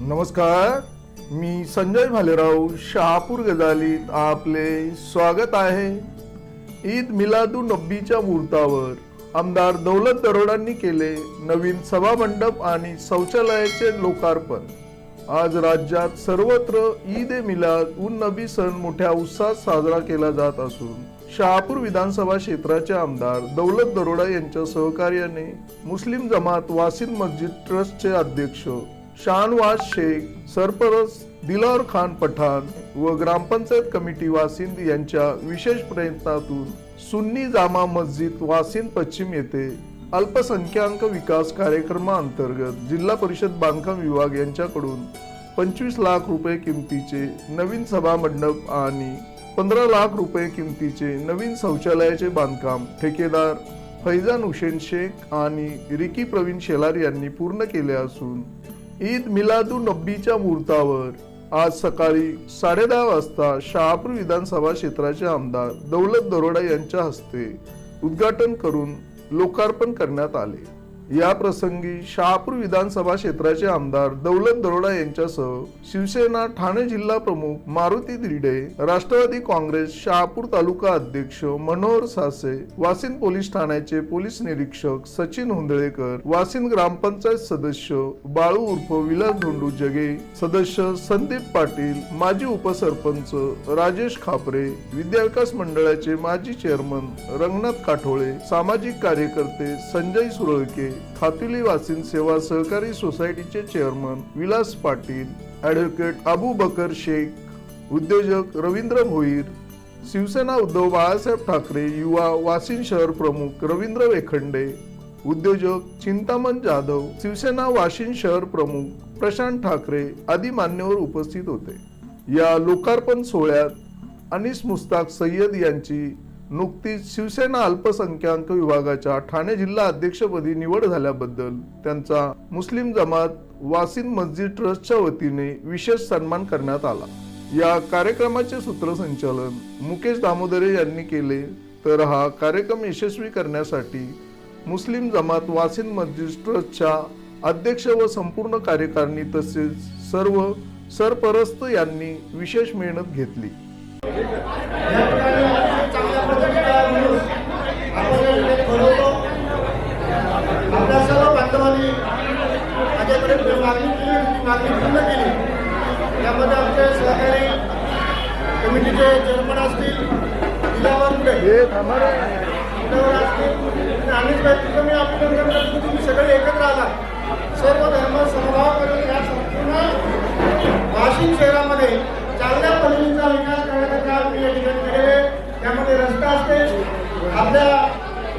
नमस्कार मी संजय भालेराव शहापूर गजालीत आपले स्वागत आहे. ईद मिलादू नब्बीच्या मुहूर्तावर आमदार दौलत दरोडांनी केले नवीन सभामंडप आणि शौचालयाचे लोकार्पण. आज राज्यात सर्वत्र ईद ए मिलाद उन नबी सण मोठ्या उत्साहात साजरा केला जात असून शहापूर विधानसभा क्षेत्राचे आमदार दौलत दरोडा यांच्या सहकार्याने मुस्लिम जमात वासिन मस्जिद ट्रस्टचे अध्यक्ष शानवाज शेख सरपरस दिलार खान पठाण व ग्रामपंचायत कमिटी वासिंद यांच्या विशेष प्रयत्नातून सुन्नी जामा मस्जिद वासिंद पश्चिम येथे अल्पसंख्याक विकास कार्यक्रमाअंतर्गत जिल्हा परिषद बांधकाम विभाग यांच्याकडून पंचवीस लाख रुपये किमतीचे नवीन सभा मंडप आणि पंधरा लाख रुपये किमतीचे नवीन शौचालयाचे बांधकाम ठेकेदार फैजान हुसेन शेख आणि रिकी प्रवीण शेलार यांनी पूर्ण केले असून ईद मिलादू नब्बीच्या मुहूर्तावर. आज सकाळी साडेदहा वाजता शहापूर विधानसभा क्षेत्राचे आमदार दौलत दरोडा यांच्या हस्ते उद्घाटन करून लोकार्पण करण्यात आले. या प्रसंगी शहापूर विधानसभा क्षेत्राचे आमदार दौलत दरोडा यांच्यासह शिवसेना ठाणे जिल्हा प्रमुख मारुती दिडे राष्ट्रवादी काँग्रेस शहापूर तालुका अध्यक्ष मनोहर सासे वासिन पोलीस ठाण्याचे पोलीस निरीक्षक सचिन हुंदळेकर वासिन ग्रामपंचायत सदस्य बाळू उर्फ विलास धोंडू जगे सदस्य संदीप पाटील माजी उपसरपंच राजेश खापरे विद्याविकास मंडळाचे माजी चेअरमन रंगनाथ काठोळे सामाजिक कार्यकर्ते संजय सुरळके खातिली वासिन सेवा सहकारी सोसायटीचे चेअरमन विलास पाटील ॲडव्होकेट अबू बकर शेख उद्योजक रवींद्र भोईर शिवसेना उद्धव बाळासाहेब ठाकरे युवा वासिन शहर प्रमुख रवींद्र वेखंडे उद्योजक चिंतामण जाधव शिवसेना वाशिन शहर प्रमुख प्रशांत ठाकरे आदी मान्यवर उपस्थित होते. या लोकार्पण सोहळ्यात अनिस मुस्ताक सय्यद यांची नुकतीच शिवसेना अल्पसंख्याक विभागाच्या ठाणे जिल्हा अध्यक्षपदी निवड झाल्याबद्दल त्यांचा मुस्लिम जमात वासिन मस्जिद ट्रस्टच्या वतीने विशेष सन्मान करण्यात आला. या कार्यक्रमाचे सूत्रसंचालन मुकेश दामोदरे यांनी केले. तर हा कार्यक्रम यशस्वी करण्यासाठी मुस्लिम जमात वासिन मस्जिद ट्रस्टच्या अध्यक्ष व संपूर्ण कार्यकारिणी तसेच सर्व सरपरस्त यांनी विशेष मेहनत घेतली आपल्या सर्व बांधवांनी माझ्याकडे मागणी केली ती मागणी पूर्ण केली त्यामध्ये आमचे सहकारी कमिटीचे चेअरमन असतील दिलावर पुढे. दिलावर असतील आणि मी आपल्या तुम्ही सगळे एकत्र आला सर्व धर्म समभाव करून या संपूर्ण वाशिम शहरामध्ये चांगल्या पद्धतीचा विकास करण्याचं काम मी या ठिकाणी केलेले त्यामध्ये रस्ता असते. आपल्या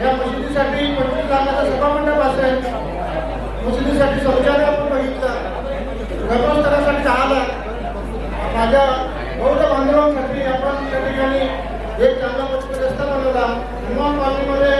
या मशिदीसाठी पंचवीस लाखाचा सभामंडप असेल. मशिदीसाठी शौचालय आपण बघितलं. धर्मस्थळासाठी दहा लाख माझ्या त्या ठिकाणी एक चांगला पद्धती रस्ता बनवला हनुमान पालखीमध्ये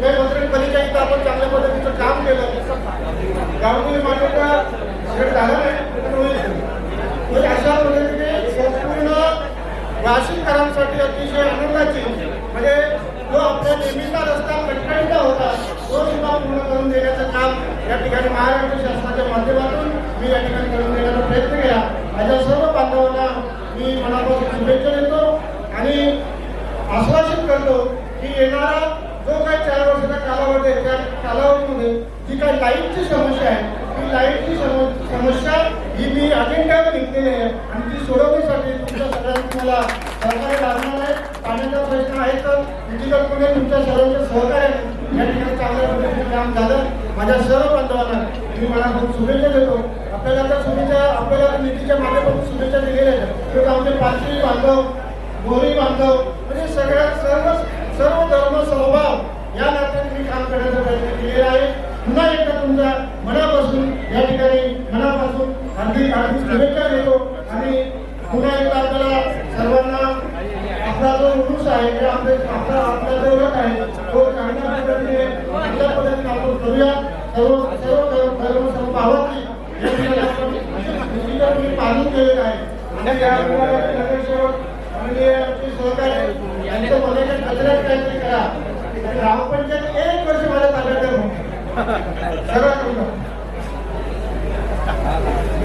काही मंत्री इथं आपण चांगल्या पद्धतीचं काम केलं गावकरी मान्यता शेड झालं नाही होईल. अशा पद्धतीने संपूर्ण वाशिमकरांसाठी अतिशय आनंदाची म्हणजे जो आपल्या नेहमीचा रस्ता कंटाळीचा होता तो सुद्धा पूर्ण करून देण्याचं काम या ठिकाणी महाराष्ट्र शासनाच्या माध्यमातून मी या ठिकाणी करून देण्याचा प्रयत्न केला माझ्या सर्व बांधवांना मी मनापासून शुभेच्छा देतो आणि आश्वासित करतो की येणारा जो काही चार वर्षाचा कालावधी आहे त्या कालावधीमध्ये जी काही लाईटची समस्या आहे. ही लाईटची सम- समस्या ही मी अजेंड्यावर घेतलेली आहे. आणि ती सोडवण्यासाठी तुमच्या सगळ्यांनी मला सहकार्य लागणार आहे. पाण्याचा प्रश्न आहे तर डिजिटलमध्ये तुमच्या सर्वांचं सहकार्य या ठिकाणी चांगल्या पद्धतीने काम झालं. माझ्या सर्व बांधवांना मी मला खूप शुभेच्छा देतो. आपल्याला आता शुभेच्छा आपल्याला निधीच्या माध्यमातून शुभेच्छा दिलेल्या आहेत. तर आमचे पाचवी बांधव गोरी बांधव म्हणजे सगळ्या सर्व सर्व धर्म समभाव या नात्याने मी काम करण्याचा प्रयत्न केलेला आहे. पुन्हा एकदा तुमच्या मनापासून या ठिकाणी मनापासून हार्दिक हार्दिक शुभेच्छा देतो आणि पुन्हा एकदा आपल्याला सर्वांना आपला जो उरूस आहे किंवा आपले आपला आपला जो रथ आहे तो चांगल्या पद्धतीने चांगल्या पद्धतीने आपण करूया. सर्व सर्व सर्व सर्व भावांनी पालन केलेलं आहे. आणि या नगरसेवक आणि सहकारी यांचं मनाच्या कचऱ्यात काहीतरी करा ग्रामपंचायत एक वर्ष माझ्या ताब्यात आहे भाऊ. सर्वात मोठं.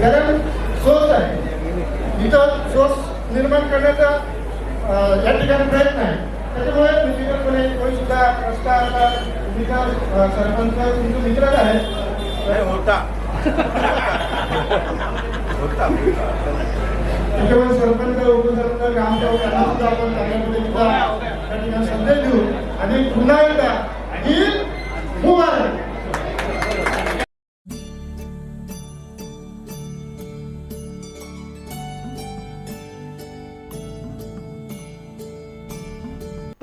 कारण सोच आहे इथं सोच निर्माण करण्याचा अं, या ठिकाणी प्रयत्न आहे त्याच्यामुळे निश्चितपणे कोणी सुद्धा रस्ता आता सरपंच तुमचे मित्रच आहे होता. होता त्याच्यामुळे सरपंच उपसरपंच ग्रामसेवक यांना सुद्धा आपण संदेश देऊ. आणि पुन्हा